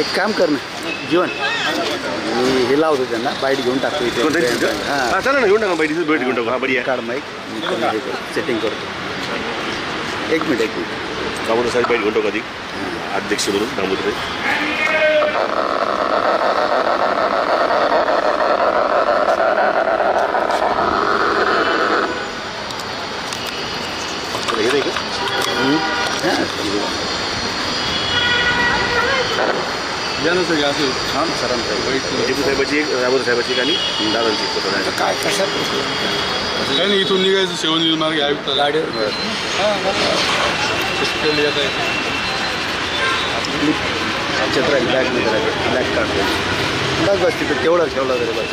एक काम कर ना जीवन. मी हे लावतो त्यांना बाईट घेऊन टाकतो इथे. हां. चला ना घेऊन टाका बैठी बैठ घेऊन टाका. हा बढिया काढ माईक मी कमी हे करतो सेटिंग करतो. एक मिनिट एक मिनिट. दामोदर साहेब बैठ घेऊन टाका ती अध्यक्ष म्हणून दामोदर हे नाही का हां या ना सगळे असं हां सरांचा साहेबाची एक दामोदर साहेबाची एक आणि दादांची एक फोटो आहे. काय कशात काही नाही इथून निघायचं गाडीवर हॉस्पिटल येत आहे राहते बॅग काढतो बस बस तिथं तेवढं ठेवलं तरी बस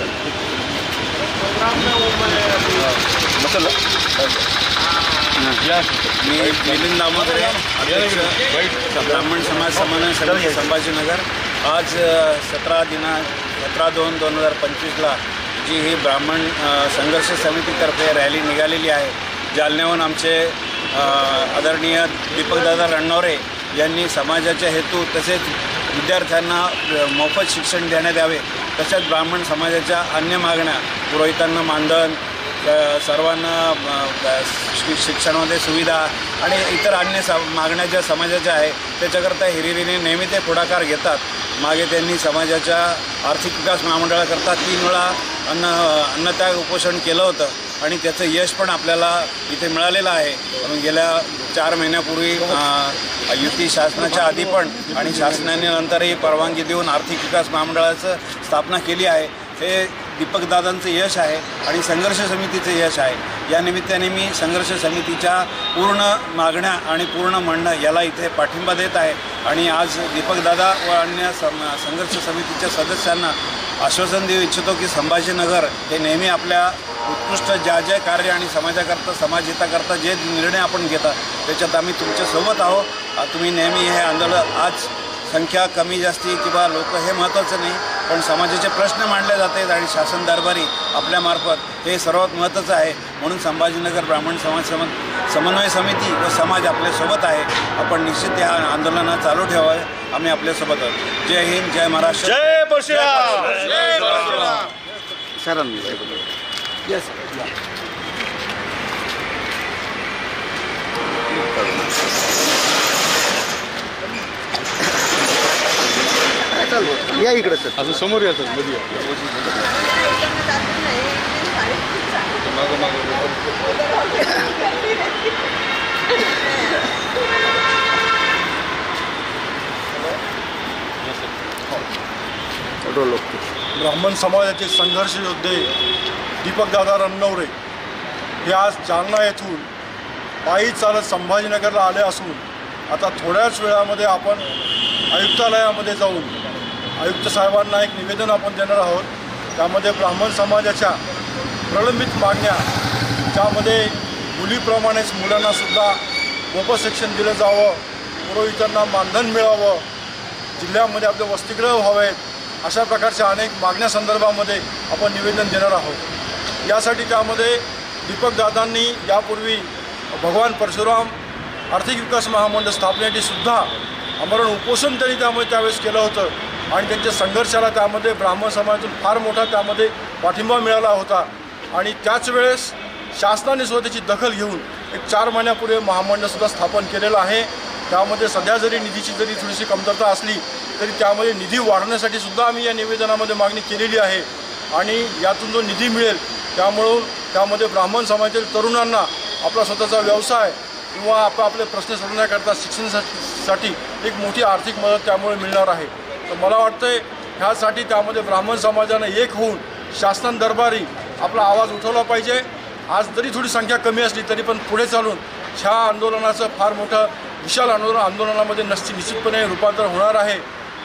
या. मी मिलिंद दामोदरे अध्यक्ष. ब्राह्मण समाज समन्वय समिती संभाजीनगर. आज सतरा दिना सतरा दोन दोन हजार पंचवीसला जी ही ब्राह्मण संघर्ष समितीतर्फे रॅली निघालेली आहे जालन्याहून आमचे आदरणीय दीपकदादा रणनवरे यांनी समाजाच्या हेतू तसेच विद्यार्थ्यांना मोफत शिक्षण देण्यात यावे तसेच ब्राह्मण समाजाच्या अन्य मागण्या पुरोहितांना मानधन सर्वांना शिक्षणामध्ये सुविधा आणि इतर अन्य स मागण्या ज्या समाजाच्या आहे त्याच्याकरता हिरिरीने नेहमी ते पुढाकार घेतात. मागे त्यांनी समाजाच्या आर्थिक विकास महामंडळाकरता तीन वेळा अन्न अन्नत्याग उपोषण केलं होतं आणि त्याचं यश पण आपल्याला इथे मिळालेलं आहे. म्हणून गेल्या चार महिन्यापूर्वी युती शासनाच्या आधी पण आणि शासनाने नंतरही परवानगी देऊन आर्थिक विकास महामंडळाचं स्थापना केली आहे. हे दीपकदादांचं यश आहे आणि संघर्ष समितीचं यश आहे. या निमित्ताने मी संघर्ष समितीच्या पूर्ण मागण्या आणि पूर्ण म्हणणं याला इथे पाठिंबा देत आहे. आणि आज दीपकदादा व अन्य सम संघर्ष समितीच्या सदस्यांना आश्वासन देऊ इच्छितो की संभाजीनगर हे नेहमी आपल्या उत्कृष्ट ज्या ज्या कार्य आणि समाजाकरता समाजहिताकरता जे निर्णय आपण घेता त्याच्यात आम्ही तुमच्यासोबत आहोत. तुम्ही नेहमी हे आंदोलन आज संख्या कमी जास्ती किंवा लोक हे महत्त्वाचं नाही. पण समाजाचे प्रश्न मांडले जात आहेत आणि शासन दरबारी आपल्यामार्फत हे सर्वात महत्त्वाचं आहे. म्हणून संभाजीनगर ब्राह्मण समाज सम समन्वय समिती व समाज आपल्यासोबत आहे. आपण निश्चित या आंदोलनात चालू ठेवावे. आम्ही आपल्यासोबत आहोत. जय हिंद जय महाराष्ट्र. जय परशुराम सरांनी येस चालू या इकडं सर असं समोर मध्ये या. रोल ओके ब्राह्मण समाजाचे संघर्ष योद्धे दीपकदादा रन्नवरे हे आज जालना येथून पायी चालत संभाजीनगरला आले असून आता थोड्याच वेळामध्ये आपण आयुक्तालयामध्ये जाऊन आयुक्त साहेबांना एक निवेदन आपण देणार आहोत. त्यामध्ये ब्राह्मण समाजाच्या प्रलंबित मागण्या ज्यामध्ये मुलीप्रमाणेच मुलांनासुद्धा मोफत शिक्षण दिलं जावं पुरोहितांना मानधन मिळावं जिल्ह्यामध्ये आपले वसतिगृह व्हावेत अशा प्रकारच्या अनेक मागण्यासंदर्भामध्ये आपण निवेदन देणार आहोत. यासाठी त्यामध्ये दीपकदादांनी यापूर्वी भगवान परशुराम आर्थिक विकास महामंडळ स्थापनेसाठी सुद्धा आमरण उपोषण त्यांनी त्यामध्ये त्यावेळेस केलं होतं. आणि त्यांच्या संघर्षाला त्यामध्ये ब्राह्मण समाजातून फार मोठा त्यामध्ये पाठिंबा मिळाला होता. आणि त्याच वेळेस शासनाने सुद्धा त्याची दखल घेऊन एक चार महिन्यापूर्वी महामंडळसुद्धा स्थापन केलेलं आहे. त्यामध्ये सध्या जरी निधीची जरी थोडीशी कमतरता असली तरी त्यामध्ये निधी वाढवण्यासाठी सुद्धा आम्ही या निवेदनामध्ये मागणी केलेली आहे. आणि यातून जो निधी मिळेल त्यामुळं त्यामध्ये ब्राह्मण समाजातील तरुणांना आपला स्वतःचा व्यवसाय किंवा आप आपले प्रश्न सोडवण्याकरता शिक्षणासाठी एक मोठी आर्थिक मदत त्यामुळे मिळणार आहे. तर मला वाटतंय ह्यासाठी त्यामध्ये ब्राह्मण समाजानं एक होऊन शासन दरबारी आपला आवाज उठवला पाहिजे. आज जरी थोडी संख्या कमी असली तरी पण पुढे चालून ह्या आंदोलनाचं फार मोठं विशाल आंदोलन आंदोलनामध्ये नसती निश्चितपणे रूपांतर होणार आहे.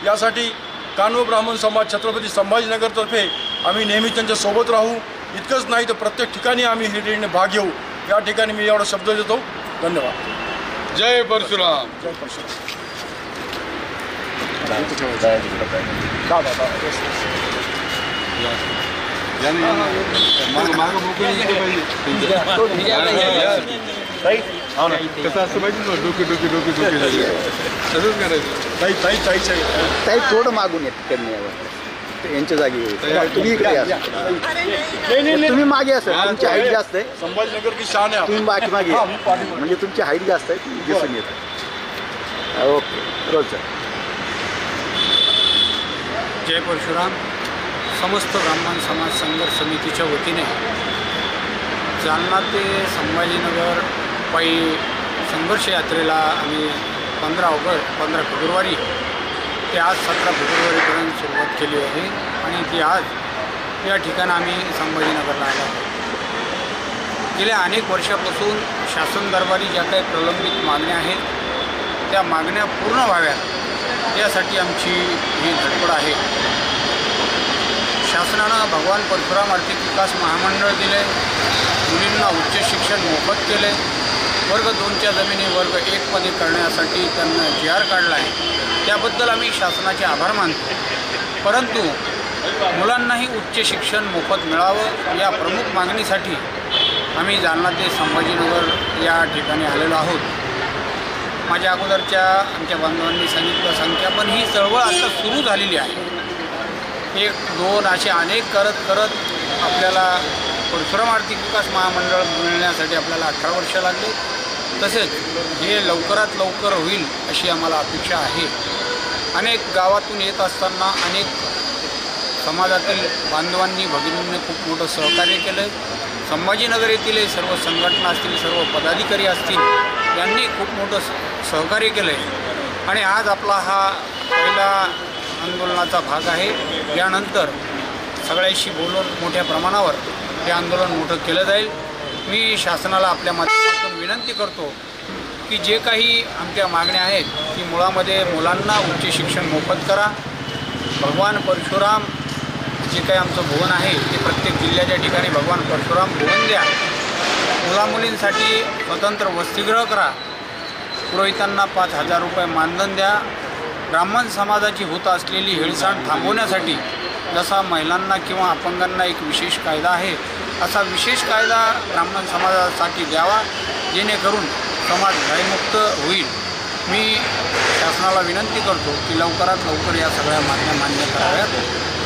यासाठी कानव ब्राह्मण समाज छत्रपती संभाजीनगरतर्फे आम्ही नेहमी त्यांच्यासोबत राहू. इतकंच नाही तर प्रत्येक ठिकाणी आम्ही हिरिरीने भाग घेऊ. या ठिकाणी मी एवढा शब्द देतो. धन्यवाद. जय परशुराम. जय परशुराम. मागं मागं मोकळी दिसली पाहिजे ताई हो ना कसं असतं माहिती ना डोके डोके डोके डोके झाले. तसंच करायचं ताई ताई थोडं मागून येत तिकडनं यावं ते यांच्या जागी तुम्ही इकडे या तुम्ही मागे असा तुमची हाईट जास्त आहे. संभाजीनगर की शान आहे तुम्ही बाकी मागे. म्हणजे तुमची हाईट जास्त आहे तुम्ही दिसून येत ओके रोज जय परशुराम. समस्त ब्राह्मण समाज संघर्ष समितीच्या वतीने जालना ते संभाजीनगर पायी संघर्ष यात्रेला आम्ही पंधरा ऑगस्ट पंधरा फेब्रुवारी ते आज सतरा फेब्रुवारीपर्यंत सुरुवात केली आहे आणि ती आज या ठिकाणी आम्ही संभाजीनगरला आलो आहोत. गेल्या अनेक वर्षापासून शासन दरबारी ज्या काही प्रलंबित मागण्या आहेत त्या मागण्या पूर्ण व्हाव्यात. यासाठी आमची ही धडपड आहे. शासनानं भगवान परशुराम आर्थिक विकास महामंडळ दिले मुलींना उच्च शिक्षण मोफत केले वर्ग दोनच्या जमिनी वर्ग एकमध्ये करण्यासाठी त्यांना जी आर काढला आहे त्याबद्दल आम्ही शासनाचे आभार मानतो. परंतु मुलांनाही उच्च शिक्षण मोफत मिळावं या प्रमुख मागणीसाठी आम्ही जालना ते संभाजीनगर या ठिकाणी आलेलो आहोत. माझ्या अगोदरच्या आमच्या बांधवांनी सांगितलं संख्या पण ही चळवळ आता सुरू झालेली आहे. एक दोन असे अनेक करत करत आपल्याला परशुराम आर्थिक विकास महामंडळ मिळण्यासाठी आपल्याला अठरा वर्ष लागले. तसेच हे लवकरात लवकर होईल अशी आम्हाला अपेक्षा आहे. अनेक गावातून येत असताना अनेक समाजातील बांधवांनी भगिनींनी खूप मोठं सहकार्य केलं आहे संभाजीनगर येथील सर्व संघटना असतील सर्व पदाधिकारी असतील यांनी खूप मोठं स- सहकार्य केलं आहे आणि आज आपला हा पहिला आंदोलनाचा भाग आहे. यानंतर सगळ्याशी बोलून मोठ्या प्रमाणावर हे आंदोलन मोठं केलं जाईल. मी शासनाला आपल्या माध्यमातून विनंती करतो की जे काही आमच्या मागण्या आहेत की मुळामध्ये मुलांना उच्च शिक्षण मोफत करा. भगवान परशुराम जे काही आमचं भुवन आहे ते प्रत्येक जिल्ह्याच्या ठिकाणी भगवान परशुराम भुवन द्या. मुलामुलींसाठी स्वतंत्र वसतिगृह करा. पुरोहितांना पाच हजार रुपये मानधन द्या. ब्राह्मण समाजाची होत असलेली हेळसांड थांबवण्यासाठी जसा महिलांना किंवा अपंगांना एक विशेष कायदा आहे असा विशेष कायदा ब्राह्मण समाजासाठी द्यावा जेणेकरून समाज भयमुक्त होईल. मी शासनाला विनंती करतो की लवकरात लवकर या सगळ्या मागण्या मान्य कराव्यात.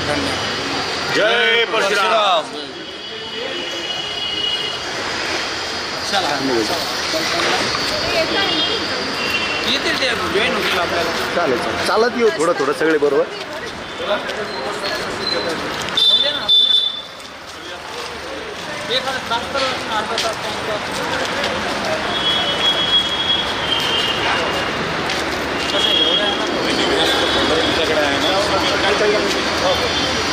धन्यवाद. जय परशुराम चालेल चालत येऊ थोडं थोडं सगळे बरोबर आहे ना